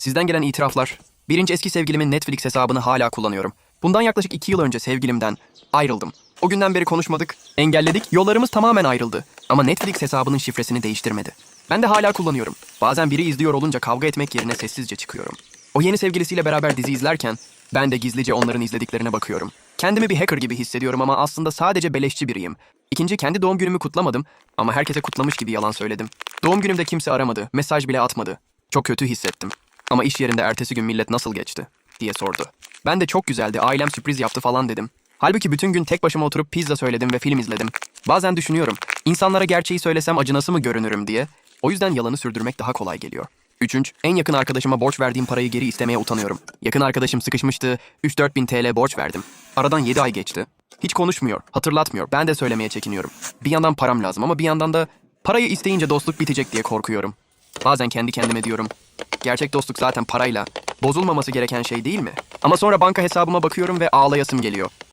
Sizden gelen itiraflar. Birinci eski sevgilimin Netflix hesabını hala kullanıyorum. Bundan yaklaşık iki yıl önce sevgilimden ayrıldım. O günden beri konuşmadık, engelledik, yollarımız tamamen ayrıldı. Ama Netflix hesabının şifresini değiştirmedi. Ben de hala kullanıyorum. Bazen biri izliyor olunca kavga etmek yerine sessizce çıkıyorum. O yeni sevgilisiyle beraber dizi izlerken ben de gizlice onların izlediklerine bakıyorum. Kendimi bir hacker gibi hissediyorum ama aslında sadece beleşçi biriyim. İkinci kendi doğum günümü kutlamadım ama herkese kutlamış gibi yalan söyledim. Doğum günümde kimse aramadı, mesaj bile atmadı. Çok kötü hissettim. Ama iş yerinde ertesi gün millet nasıl geçti diye sordu. Ben de çok güzeldi, ailem sürpriz yaptı falan dedim. Halbuki bütün gün tek başıma oturup pizza söyledim ve film izledim. Bazen düşünüyorum, insanlara gerçeği söylesem acınası mı görünürüm diye. O yüzden yalanı sürdürmek daha kolay geliyor. Üçüncü, en yakın arkadaşıma borç verdiğim parayı geri istemeye utanıyorum. Yakın arkadaşım sıkışmıştı, 3-4 bin TL borç verdim. Aradan 7 ay geçti. Hiç konuşmuyor, hatırlatmıyor. Ben de söylemeye çekiniyorum. Bir yandan param lazım ama bir yandan da parayı isteyince dostluk bitecek diye korkuyorum. Bazen kendi kendime diyorum. Gerçek dostluk zaten parayla. Bozulmaması gereken şey değil mi? Ama sonra banka hesabıma bakıyorum ve ağlayasım geliyor.